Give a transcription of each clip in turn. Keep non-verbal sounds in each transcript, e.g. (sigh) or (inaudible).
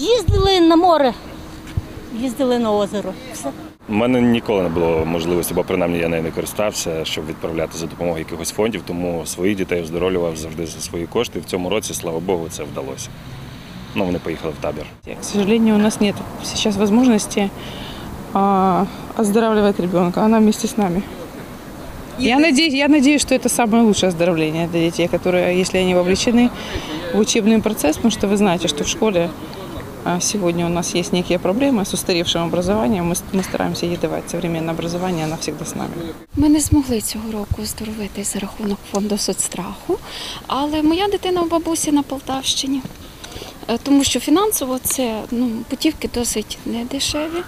Їздили на море, їздили на озеро. Все. У мене ніколи не було можливості, бо принаймні я нею не користався, щоб відправляти за допомогою якихось фондів, тому своїх дітей оздоровлював завжди за свої кошти. В цьому році, слава Богу, це вдалося. Ну, вони поїхали в табір. К сожалению, у нас нет сейчас возможности а, оздоравливать ребенка. Она вместе с нами. Я надеюсь, я надеюсь, что это самое лучшее оздоровление для детей, которые, если они вовлечены в учебный процесс, потому что вы знаете, что в школе а, сегодня у нас есть некие проблемы с устаревшим образованием. Мы, с- мы стараемся ей давать современное образование, она всегда с нами. Ми не змогли цього року оздоровитись за рахунок фонду соцстраху, але моя дитина у бабусі на Полтавщині, Е, тому що фінансово це ну, путівки досить недешеві.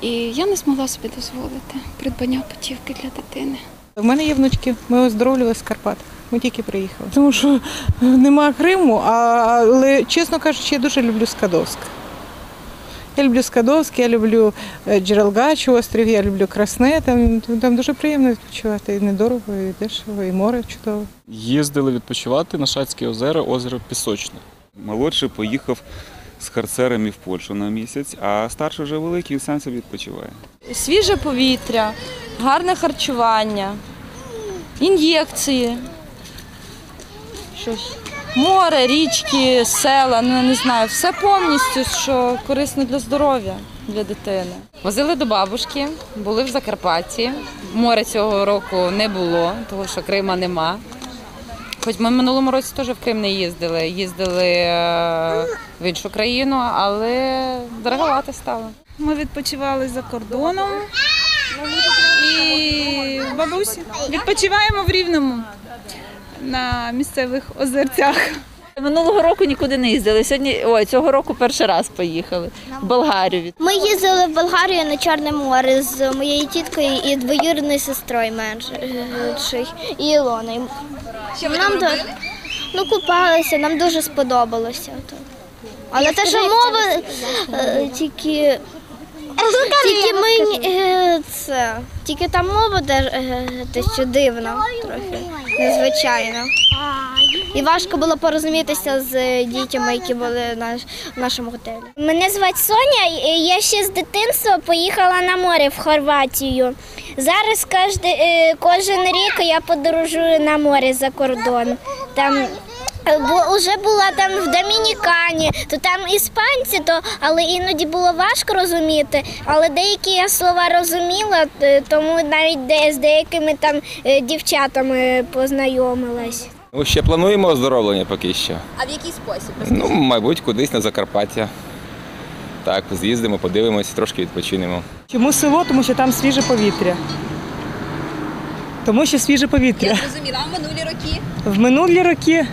І я не змогла собі дозволити придбання путівки для дитини. У мене є внучки, ми оздоровлювалися з Карпат. Ми тільки приїхали. Тому що нема Криму, але чесно кажучи, я дуже люблю Скадовськ. Я люблю Скадовськ, я люблю е, Джерелгач острів, я люблю Красне. Там, там дуже приємно відпочивати. І недорого, і дешево, і море чудове. Їздили відпочивати на Шацьке озеро, озеро Пісочне. Молодший поїхав з харцерами в Польщу на місяць, а старший вже великий, сам собі відпочиває. свіже повітря, гарне харчування, ін'єкції. Щось. Море, річки, села, ну не знаю, все повністю, що корисно для здоров'я для дитини. Возили до бабушки, були в Закарпатті. Моря цього року не було, тому що Крима нема. Хоч ми в минулому році теж в Крим не їздили. Їздили е, в іншу країну, але дороговато стало. Ми відпочивали за кордоном і в бабусі. Відпочиваємо в Рівному на місцевих озерцях. Минулого року нікуди не їздили. Сьогодні ой, цього року перший раз поїхали в Болгарію. Ми їздили в Болгарію на Чорне море з моєю тіткою і двоюрідною сестрою меншою і Ілоною. нам до- ну, купалися, нам дуже сподобалося. Але те, що мова е, тільки. Тільки ми е, це, тільки там мова де, е, дещо дивна, трохи незвичайно. І важко було порозумітися з дітями, які були в нашому готелі. Мене звати Соня. Я ще з дитинства поїхала на море в Хорватію. Зараз кожен рік я подорожую на море за кордон. Там е, бу- Уже була там в Домінікані, то там іспанці, то але іноді було важко розуміти. Але деякі я слова розуміла, тому навіть де з деякими там е, дівчатами познайомилась. Ну, ще плануємо оздоровлення поки що. А в який спосіб? Ну, мабуть, кудись на Закарпаття. Так, з'їздимо, подивимось, трошки відпочинемо. Чому село? Тому що там свіже повітря. Тому що свіже повітря. Я зрозуміла, а минулі роки? В минулі роки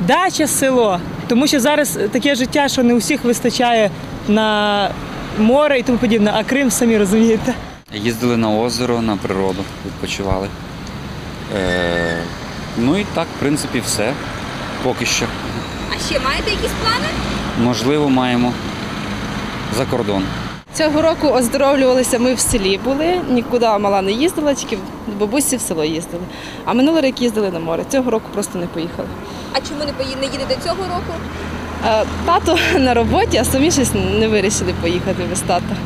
дача село. Тому що зараз таке життя, що не усіх вистачає на море і тому подібне, а Крим самі розумієте. Їздили на озеро, на природу, відпочивали. Е, ну і так, в принципі, все. Поки що. А ще маєте якісь плани? Можливо, маємо за кордон. Цього року оздоровлювалися ми в селі були, нікуди мала не їздила, тільки до бабусі в село їздили. А минулий рік їздили на море. Цього року просто не поїхали. А чому не поїдете не їдете цього року? Е, Тато (laughs) на роботі, а самі щось не вирішили поїхати без тата.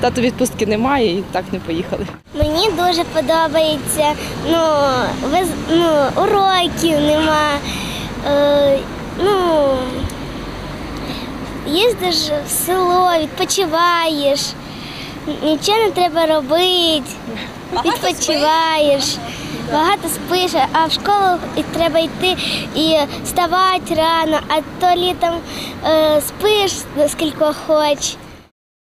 Тато відпустки немає і так не поїхали. Мені дуже подобається. Ну, виз, ну уроків нема. Е, їздиш в село, відпочиваєш, нічого не треба робити, відпочиваєш. Багато спиш, а в школу і треба йти і вставати рано, а то літом е, спиш скільки хочеш.